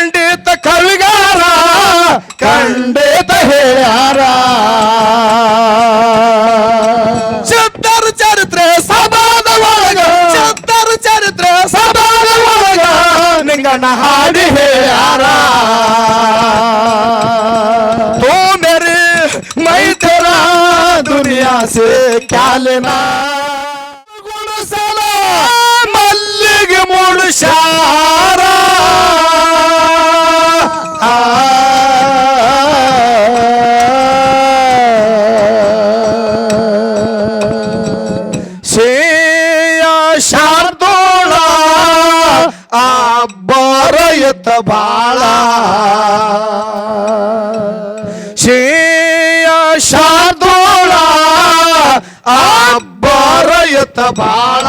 ಖಂಡಿತ ಕವಿಗಾರ ಖಂಡಿತ ಹೇಳ್ಯಾರ. ಚಿತ್ತರ ಚರಿತ್ರೆ ಸದಾದ ಒಳಗ ಚಿತ್ತರ ಚರಿತ್ರೆ ಸದಾದ ಒಳಗ, ನಿಂಗಣ್ಣ ಹಾಡಿ ಹೇಳ್ಯಾರ. ತೋ ಮೇರಿ ಮೈ ತೆರಾ ದುನಿಯಾ ಕ್ಯಾಲೆನಾ. ಗುಣಸಲ ಮಲ್ಲಿಗೆ ಮೂಡು ಶೇಯ ಅಬ್ಬರಯತ ಬಾಳ ಶೇಯ ಶಾರ್ದೋಳ ಅಬ್ಬರಯತ ಬಾಳ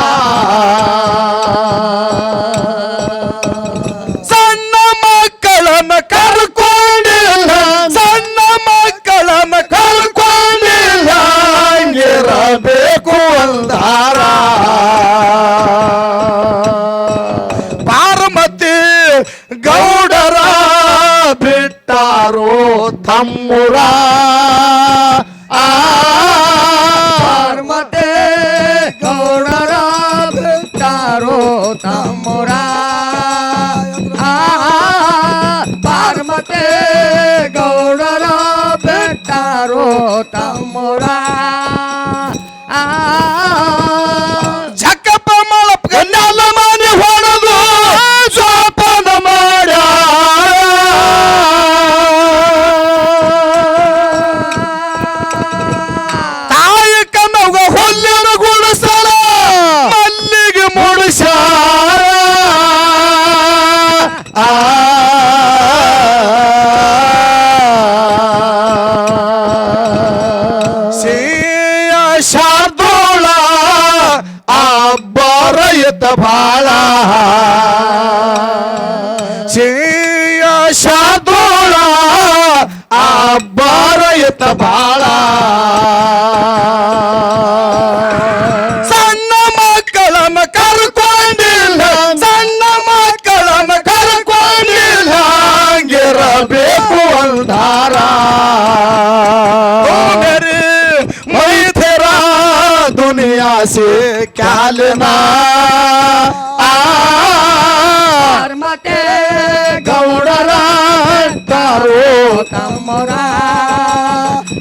तारो ತಮ್ಮುರ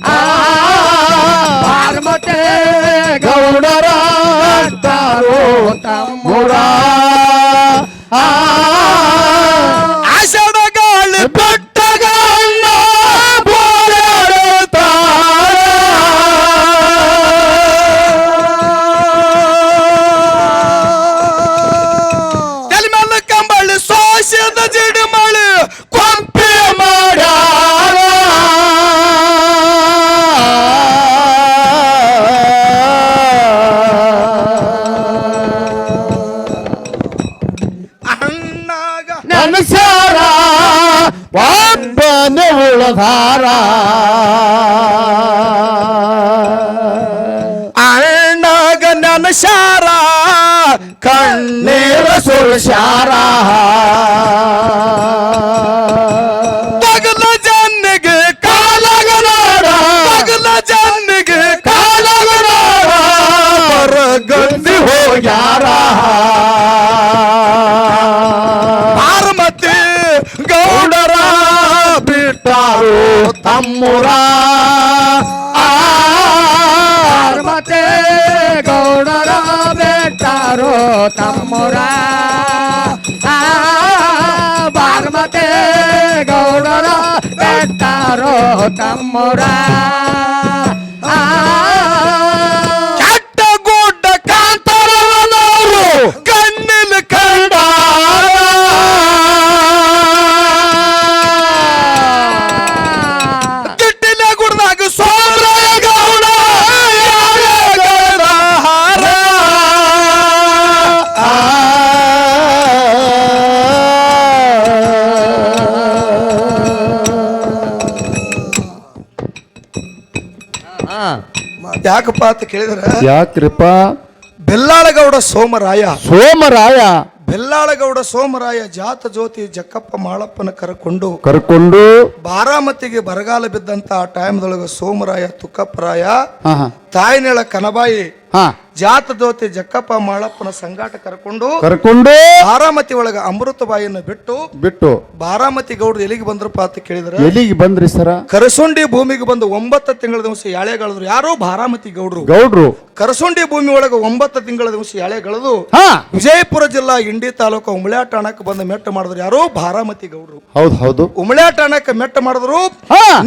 ಆ, ಪಾರ್ವತಿ ಗೌಡರ ತಾರೋ ತಮ್ಮುರ ಆ ಆಷಾಢ ನನಸಾರ ಒಬ್ಬನೇ ಉಳದಾರ ಅಣ್ಣಾಗ ನನಸಾರ ಕಣ್ಣೀರ ಸುಳ್ಸಾರ ಗೌಡರ ಬೆಟ್ಟಾರೋ ತಮ್ಮುರ ಆ, ಪಾರ್ವತಿ ಗೌಡರ ಬೆಟ್ಟಾರೋ ತಮ್ಮುರ ಯಾಕಪ್ಪ ಅಂತ ಕೇಳಿದ್ರೆ ಯಾಕ್ರಿಪ್ಪ? ಬೆಲ್ಲಾಳಗೌಡ ಸೋಮರಾಯ. ಸೋಮರಾಯ? ಬೆಲ್ಲಾಳಗೌಡ ಸೋಮರಾಯ ಜಾತ ಜ್ಯೋತಿ ಜಕ್ಕಪ್ಪ ಮಾಳಪ್ಪನ ಕರಕೊಂಡು ಕರ್ಕೊಂಡು ಬಾರಾಮತಿಗೆ ಬರಗಾಲ ಬಿದ್ದಂತ ಆ ಟೈಮ್ದೊಳಗ ಸೋಮರಾಯ ತುಕ್ಕಪ್ಪರಾಯ ತಾಯಿನೇಳ ಕನಬಾಯಿ ಹಾ. ಜಾತ ದೋತಿ ಜಕ್ಕಪ್ಪ ಮಾಳಪ್ಪನ ಸಂಗಾಟ ಕರ್ಕೊಂಡು ಕರ್ಕೊಂಡು ಬಾರಾಮತಿ ಒಳಗ ಅಮೃತ ಬಾಯಿಯನ್ನು ಬಿಟ್ಟು ಬಿಟ್ಟು ಬಾರಾಮತಿ ಗೌಡ್ರು ಎಲ್ಲಿಗೆ ಬಂದ್ರಪ್ಪ ಅಂತ ಕೇಳಿದ್ರೆ ಎಲ್ಲಿಗೆ ಬಂದ್ರಿ ಸರ? ಕರಸುಂಡಿ ಭೂಮಿಗೆ ಬಂದು ಒಂಬತ್ತು ತಿಂಗಳ ದಿವಸ ಎಳೆಗಳದ್ರು ಯಾರೋ ಬಾರಾಮತಿ ಗೌಡ್ರು. ಗೌಡ್ರು. ಕರಸುಂಡಿ ಭೂಮಿ ಒಳಗ ಒಂಬತ್ತು ತಿಂಗಳ ದಿವಸ ಯಾಳೆಗಳದು. ಹಾ. ವಿಜಯಪುರ ಜಿಲ್ಲಾ ಇಂಡಿ ತಾಲೂಕು ಉಮಳ್ಯಾ ಠಾಣಕ್ಕೆ ಬಂದು ಮೆಟ್ಟ ಮಾಡಿದ್ರು. ಯಾರೋ ಬಾರಾಮತಿ ಗೌಡ್ರು. ಹೌದು ಹೌದು. ಉಮಳ್ಯಾ ಠಾಣಕ್ಕೆ ಮೆಟ್ಟ ಮಾಡಿದ್ರು.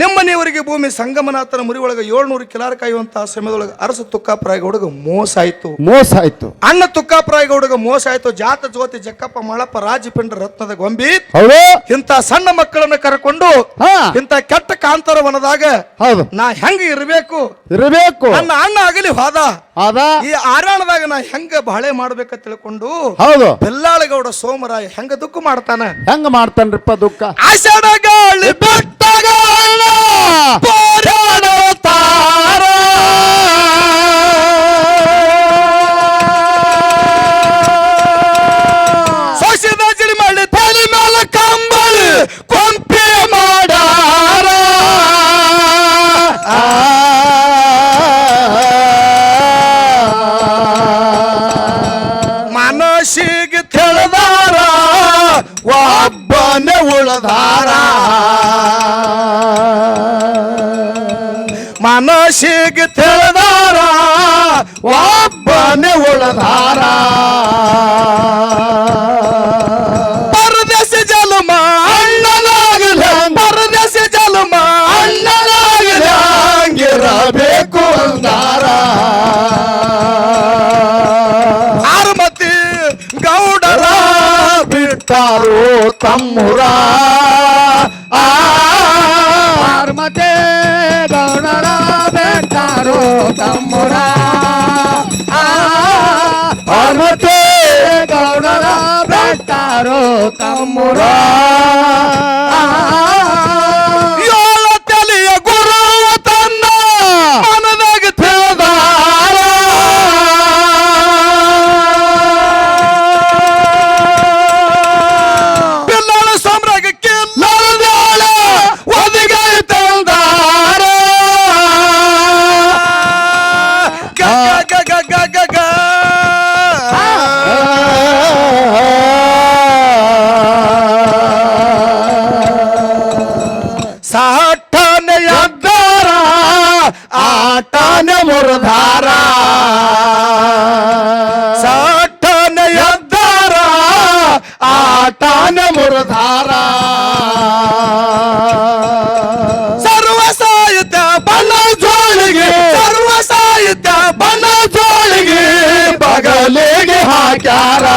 ನಿಮ್ಮ ನೀವರಿಗೆ ಭೂಮಿ ಸಂಗಮನಾಥನ ಮುರಿ ಒಳಗ ಏಳ್ನೂರು ಕಿಲಾರ ಕಾಯುವಂತಹ ಸಮಯದೊಳಗ ಅರಸ ತುಕ್ಕಾಪುರ ಗೌಡಗ ಮೋಸ ಆಯ್ತು ಮೋಸ ಆಯ್ತು ಅಣ್ಣ ತುಕ್ಕಾಪರಾಯ ಗೌಡಗ ಮೋಸ ಆಯ್ತು ಜಾತ ಜ್ಯೋತಿ ಜಕ್ಕಪ್ಪ ಮಳಪ್ಪ ರಾಜಪಿಂಡ ರತ್ನದ ಗೊಂಬಿ ಹೌದು. ಇಂಥ ಸಣ್ಣ ಮಕ್ಕಳನ್ನ ಕರ್ಕೊಂಡು ಹಾ. ಇಂಥ ಕೆಟ್ಟ ಕಾಂತರ ವನದಾಗ ಹೌದು. ನಾ ಹೆಂಗ ಇರಬೇಕು? ಇರಬೇಕು. ನನ್ನ ಅಣ್ಣ ಆಗಲಿ ಹೋದ. ಈ ಆರಾಣದಾಗ ನಾ ಹೆಂಗ ಬಾಳೆ ಮಾಡ್ಬೇಕ ತಿಳ್ಕೊಂಡು ಹೌದು. ಬೆಲ್ಲಾಳಗೌಡ ಸೋಮರಾಯ ಹೆಂಗ ದುಃಖ ಮಾಡ್ತಾನ? ಹೆಂಗ ಮಾಡ್ತಾನ್ರಿಪ್ಪ ದುಃಖ? ಆಷಾಢ ಗಾಳಿ ಬೆಟ್ಟಗಾಳ ಮನಸ್ಸಿಗೆ ತಿಳಿದಾರ ಒಬ್ಬನೇ ಉಳದಾರ. ಪರದೇಶ ಜಲಮ ಅಣ್ಣನಾಗಲ ಪರದೇಶ ಜಲಮ ಅಣ್ಣನಾಗಲ ಹಂಗಿರಬೇಕು ಅಂದಾರ. ಆರಮತಿ ಗೌಡರ ಬಿಟ್ಟಾರೋ ತಮ್ಮುರ. ಆ ಬೆಟ್ಟಾರೋ ತಮ್ಮುರ ಆ, ಪಾರ್ವತಿ ಗೌಡರ ಬಗಲಿಗೆ ಹಾಕ್ಯಾರ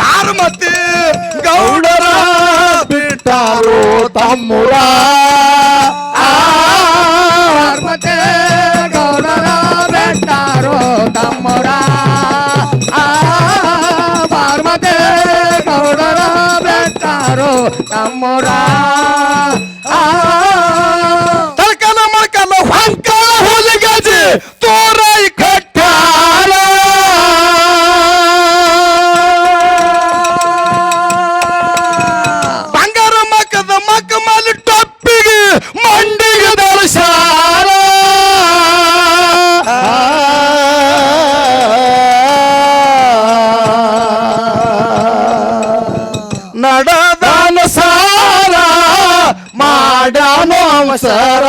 ಪಾರ್ವತಿ ಗೌಡರ ಬಿಟ್ಟಾರು ತಮ್ಮುರ ಆ ಪಾರ್ವತಿ ಗೌಡರ ಬೆಟ್ಟಾರೋ ತಮ್ಮುರ ಆ, ಪಾರ್ವತಿ ಗೌಡರ ಬೆಟ್ಟಾರೋ ತಮ್ಮುರ ಅವಸರ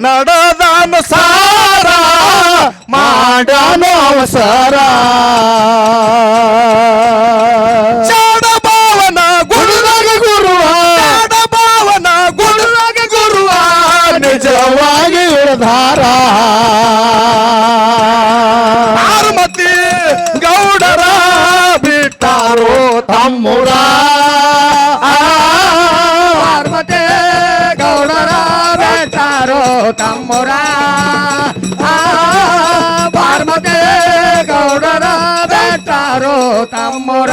ನಡೆದಾನ ಸಾರ ಮಾಡಾನೋ ಅವಸರ ಚಾಡ ಭಾವನ ಗುರುದಾಗ ಗುರುವ. ಚಾಡ ಭಾವನ ಗುರುದಾಗ ಗುರುವ. ನಿಜವಾಗಿ ಇರದಾರ ಬೆಟ್ಟಾರೋ ತಮ್ಮುರ ಆ, ಪಾರ್ವತಿ ಗೌಡರ ಬೆಟ್ಟಾರೋ ತಮ್ಮುರ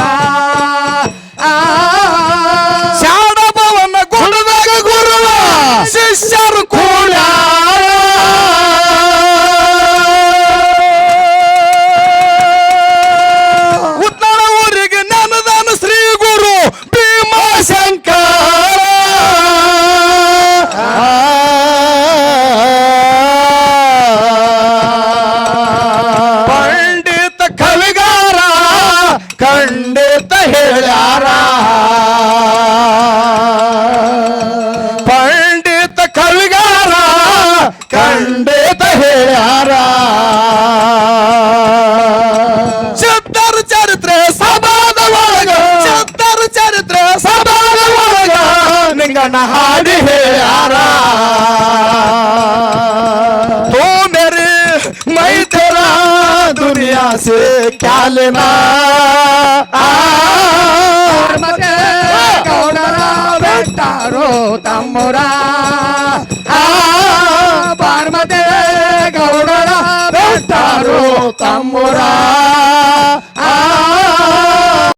दुनिया से क्या लेना గౌడరా పెట్టారో తమ్మురా పార్మతే గౌడరా పెట్టారో